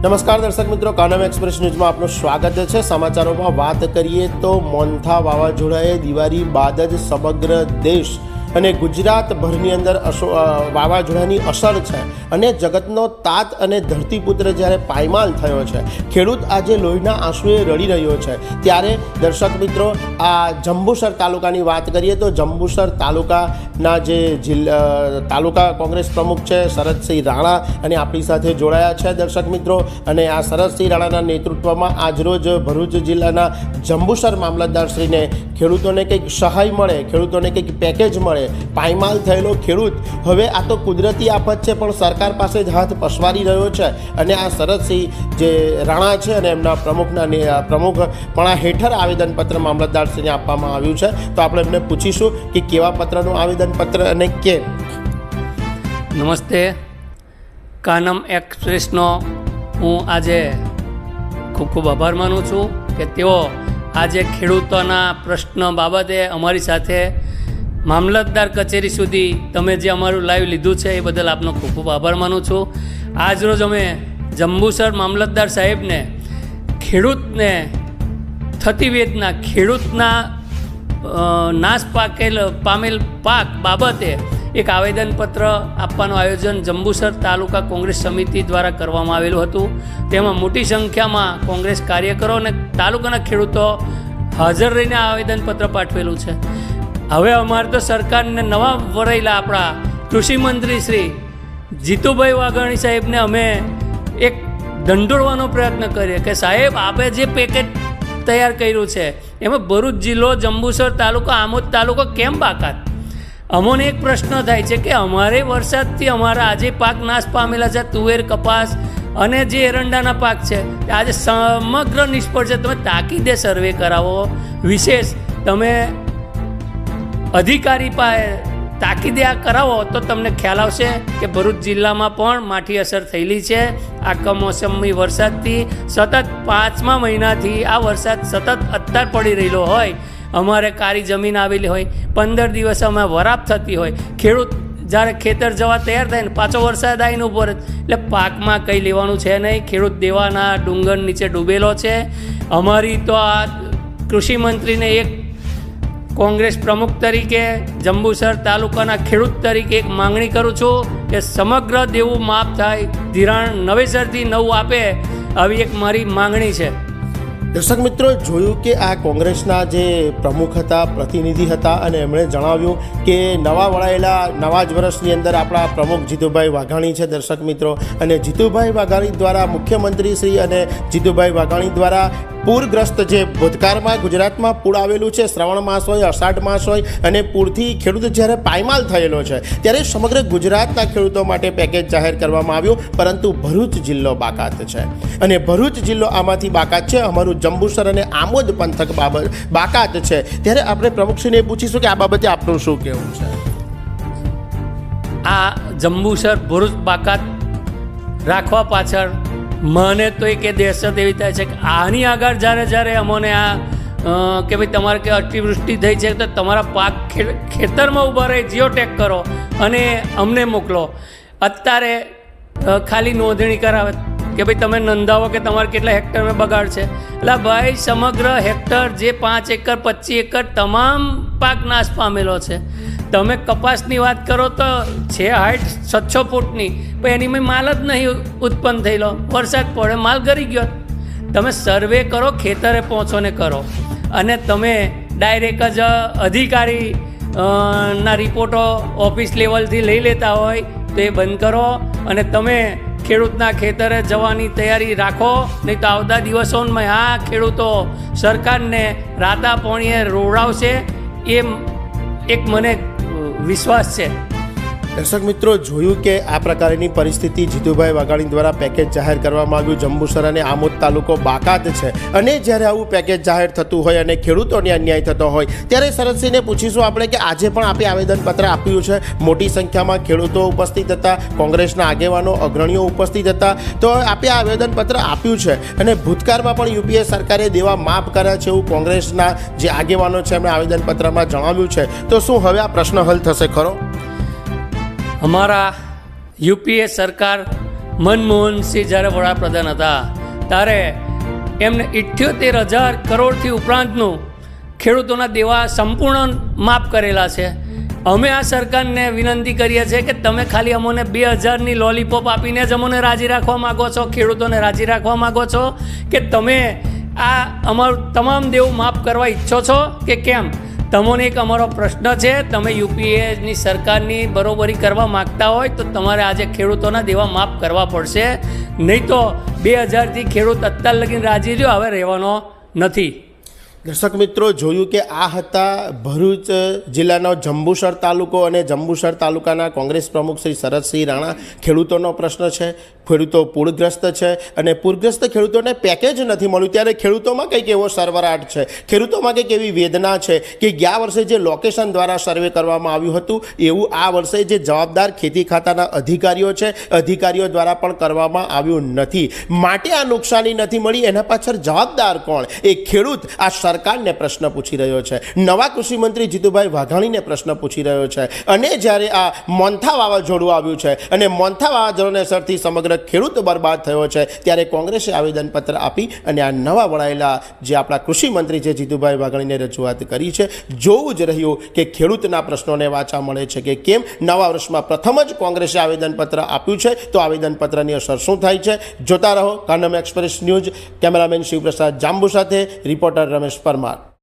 નમસ્કાર દર્શક મિત્રો, કાનમ એક્સપ્રેસ ન્યૂઝમાં આપનું સ્વાગત છે. સમાચારોમાં વાત કરીએ તો મોન્થા વાવાઝોડાએ દિવાળી બાદ જ સમગ્ર દેશ અને ગુજરાતભરની અંદર અસો વાવાઝોડાની અસર છે અને જગતનો તાત અને ધરતીપુત્ર જ્યારે પાયમાલ થયો છે, ખેડૂત આજે લોહીના આંસુએ રડી રહ્યો છે. ત્યારે દર્શક મિત્રો, આ જંબુસર તાલુકાની વાત કરીએ તો જંબુસર તાલુકાના જે જિલ્લા તાલુકા કોંગ્રેસ પ્રમુખ છે શરદસિંહ રાણા અને આપણી સાથે જોડાયા છે દર્શક મિત્રો. અને આ શરદસિંહ રાણાના નેતૃત્વમાં આજરોજ ભરૂચ જિલ્લાના જંબુસર મામલતદારશ્રીને ખેડૂતોને કંઈક સહાય મળે, ખેડૂતોને કંઈક પેકેજ મળે પાયમાલ થયેલો ખેડૂત હવે આ તો કુદરતી આફત છે, પણ સરકાર પાસે જ હાથ પસવારી રહ્યો છે. અને આ શરદસિંહ જે રાણા છે અને એમના પ્રમુખના પ્રમુખ પણ આ હેઠળ આવેદનપત્ર મામલતદારશ્રીને આપવામાં આવ્યું છે. તો આપણે એમને પૂછીશું કે કેવા પત્રનું આવેદનપત્ર અને કે. નમસ્તે. કાનમ એક્સપ્રેસનો હું આજે ખૂબ ખૂબ આભાર માનું છું કે તેઓ આજે ખેડૂતોના પ્રશ્ન બાબતે અમારી સાથે મામલતદાર કચેરી સુધી તમે જે અમારું લાઈવ લીધું છે એ બદલ આપનો ખૂબ ખૂબ આભાર માનું છું. આજરોજ અમે જંબુસર મામલતદાર સાહેબને ખેડૂતને થતી વેદના ખેડૂતના નાશ પાકેલ, પામેલ પાક બાબતે એક આવેદનપત્ર આપવાનું આયોજન જંબુસર તાલુકા કોંગ્રેસ સમિતિ દ્વારા કરવામાં આવેલું હતું. તેમાં મોટી સંખ્યામાં કોંગ્રેસ કાર્યકરો અને તાલુકાના ખેડૂતો હાજર રહીને આવેદનપત્ર પાઠવેલું છે. હવે અમારે તો સરકારને નવા વરેલા આપણા કૃષિ મંત્રી શ્રી જીતુભાઈ વાઘાણી સાહેબને અમે એક દંડોળવાનો પ્રયત્ન કરીએ કે સાહેબ, આપે જે પેકેજ તૈયાર કર્યું છે, એમાં ભરૂચ જિલ્લો, જંબુસર તાલુકો, આમોદ તાલુકો કેમ બાકાત? અમોને એક પ્રશ્ન થાય છે કે અમારે વરસાદથી અમારા આજે પાક નાશ પામેલા છે, તુવેર કપાસ અને જે એરંડાના પાક છે, આજે સમગ્ર નિષ્ફળ છે. તમે તાકીદે સર્વે કરાવો. વિશેષ, તમે અધિકારી પાસે તાકીદે આ કરાવો તો તમને ખ્યાલ આવશે કે ભરૂચ જિલ્લામાં પણ માઠી અસર થયેલી છે. આ કમોસમી વરસાદથી સતત પાંચમા મહિનાથી આ વરસાદ સતત અત્યાર પડી રહેલો હોય. અમારે કાળી જમીન આવેલી હોય, પંદર દિવસ અમે વરાપ થતી હોય. ખેડૂત જ્યારે ખેતર જવા તૈયાર થાય ને પાછો વરસાદ આવીને ઉપર એટલે પાકમાં કંઈ લેવાનું છે નહીં. ખેડૂત દેવાના ડુંગર નીચે ડૂબેલો છે. અમારી તો આ કૃષિ મંત્રીને એક કોંગ્રેસ પ્રમુખ તરીકે, જંબુસર તાલુકાના ખેડૂત તરીકે એક માંગણી કરું છું કે સમગ્ર દેવું માફ થાય, ધિરાણ નવેસરથી નવું આપે, આવી એક મારી માંગણી છે. દર્શક મિત્રો, જોયું કે આ કોંગ્રેસના જે પ્રમુખ હતા, પ્રતિનિધિ હતા અને એમણે જણાવ્યું કે નવા વળાયેલા નવા જ વર્ષની અંદર આપણા પ્રમુખ જીતુભાઈ વાઘાણી છે દર્શક મિત્રો. અને જીતુભાઈ વાઘાણી દ્વારા મુખ્યમંત્રી શ્રી અને જીતુભાઈ વાઘાણી દ્વારા પૂરગ્રસ્ત જે ભૂતકાળમાં ગુજરાતમાં પૂર આવેલું છે, શ્રાવણ માસ હોય, અષાઢ માસ હોય અને પૂરથી ખેડૂત જ્યારે પાયમાલ થયેલો છે, ત્યારે સમગ્ર ગુજરાતના ખેડૂતો માટે પેકેજ જાહેર કરવામાં આવ્યું, પરંતુ ભરૂચ જિલ્લો બાકાત છે. અને ભરૂચ જિલ્લો આમાંથી બાકાત છે, અમારું જંબુસર અને આમોદ પંથક બાબત બાકાત છે, ત્યારે આપણે પ્રમુખશ્રીને પૂછીશું કે આ બાબતે આપનું શું કહેવું છે? આ જંબુસર ભરૂચ બાકાત રાખવા પાછળ મને તો એક કે દહેશત એવી થાય છે કે આની આગળ જ્યારે જ્યારે અમોને આ કે ભાઈ તમારે કે અતિવૃષ્ટિ થઈ છે તો તમારા પાક ખેતરમાં ઊભા રહી જીઓ ટેક કરો અને અમને મોકલો. અત્યારે ખાલી નોંધણી કરાવે. કે ભાઈ તમે નોંધાવો કે તમારે કેટલા હેક્ટરમાં બગાડ છે. એટલે ભાઈ સમગ્ર હેક્ટર જે પાંચ એકર, પચીસ એકર તમામ પાક નાશ પામેલો છે. તમે કપાસની વાત કરો તો છે હાઈટ છસો ફૂટની, પણ એની મેં માલ જ નહીં ઉત્પન્ન થયેલો. વરસાદ પડે માલ ગરી ગયો. તમે સર્વે કરો, ખેતરે પહોંચો ને કરો. અને તમે ડાયરેક્ટ જ અધિકારી ના રિપોર્ટો ઓફિસ લેવલથી લઈ લેતા હોય તો એ બંધ કરો. અને તમે ખેડૂતના ખેતરે જવાની તૈયારી રાખો, નહીં તો આવતા દિવસોમાં આ ખેડૂતો સરકારને રાતા પોણીએ રોવડાવશે. એમ એક મને વિશ્વાસ છે. દર્શક મિત્રો, જોયું કે આ પ્રકારની પરિસ્થિતિ જીતુભાઈ વાઘાણી દ્વારા પેકેજ જાહેર કરવામાં આવ્યું. જંબુસર અને આમોદ તાલુકો બાકાત છે અને જ્યારે આવું પેકેજ જાહેર થતું હોય અને ખેડૂતોને અન્યાય થતો હોય, ત્યારે શરદસિંહને પૂછીશું આપણે કે આજે પણ આપે આવેદનપત્ર આપ્યું છે? મોટી સંખ્યામાં ખેડૂતો ઉપસ્થિત હતા, કોંગ્રેસના આગેવાનો, અગ્રણીઓ ઉપસ્થિત હતા. તો આપે આ આવેદનપત્ર આપ્યું છે અને ભૂતકાળમાં પણ યુપીએ સરકારે દેવા માફ કર્યા છે એવું કોંગ્રેસના જે આગેવાનો છે, એમણે આવેદનપત્રમાં જણાવ્યું છે. તો શું હવે આ પ્રશ્ન હલ થશે ખરો? અમારા યુપીએ સરકાર મનમોહનસિંહ જ્યારે વડાપ્રધાન હતા, ત્યારે એમને ઇઠ્યોતેર હજાર કરોડથી ઉપરાંતનું ખેડૂતોના દેવા સંપૂર્ણ માફ કરેલા છે. અમે આ સરકારને વિનંતી કરીએ છીએ કે તમે ખાલી અમોને બે હજારની લોલીપોપ આપીને જ અમને રાજી રાખવા માગો છો, ખેડૂતોને રાજી રાખવા માગો છો, કે તમે આ અમારું તમામ દેવું માફ કરવા ઈચ્છો છો, કે કેમ? તમોને એક અમારો પ્રશ્ન છે, તમે યુપીએની સરકારની બરોબરી કરવા માગતા હોય તો તમારે આજે ખેડૂતોના દેવા માફ કરવા પડશે. નહીં તો બે હજારથી ખેડૂત અત્યાર લગીને રાજી રહ્યો, હવે રહેવાનો નથી. દર્શક મિત્રો, જોયું કે આ હતા ભરૂચ જિલ્લાનો જંબુસર તાલુકો અને જંબુસર તાલુકાના કોંગ્રેસ પ્રમુખ શ્રી શરદસિંહ રાણા ખેડૂતોનો પ્રશ્ન છે. ખેડૂતો પૂરગ્રસ્ત છે અને પૂરગ્રસ્ત ખેડૂતોને પેકેજ નથી મળ્યું. ત્યારે ખેડૂતોમાં કંઈક એવો સર્વરાટ છે. ખેડૂતોમાં કંઈક એવી વેદના છે કે ગયા વર્ષે જે લોકેશન દ્વારા સર્વે કરવામાં આવ્યું હતું, એવું આ વર્ષે જે જવાબદાર ખેતી ખાતાના અધિકારીઓ છે, અધિકારીઓ દ્વારા પણ કરવામાં આવ્યું નથી. માટે આ નુકસાની નથી મળી. એના પાછળ જવાબદાર કોણ? એ ખેડૂત આ સરકારને પ્રશ્ન પૂછી રહ્યો છે. નવા કૃષિમંત્રી જીતુભાઈ વાઘાણીને પ્રશ્ન પૂછી રહ્યો છે. અને જ્યારે આ મોન્થા વાવાઝોડું આવ્યું છે અને મોન્થા વાવાઝોડાને અસરથી સમગ્ર ખેડૂત બરબાદ થયો છે, ત્યારે કોંગ્રેસે આવેદનપત્ર આપી અને આ નવા વળાયેલા જે આપણા કૃષિમંત્રી છે જીતુભાઈ વાઘાણીને રજૂઆત કરી છે, જોવું જ રહ્યું કે ખેડૂતના પ્રશ્નોને વાચા મળે છે કે કેમ. નવા વર્ષમાં પ્રથમ જ કોંગ્રેસે આવેદનપત્ર આપ્યું છે, તો આવેદનપત્રની અસર શું થાય છે? જોતા રહો. Kanam express news, cameraman Shivprasad Jambu સાથે, રિપોર્ટર રમેશ Parmar.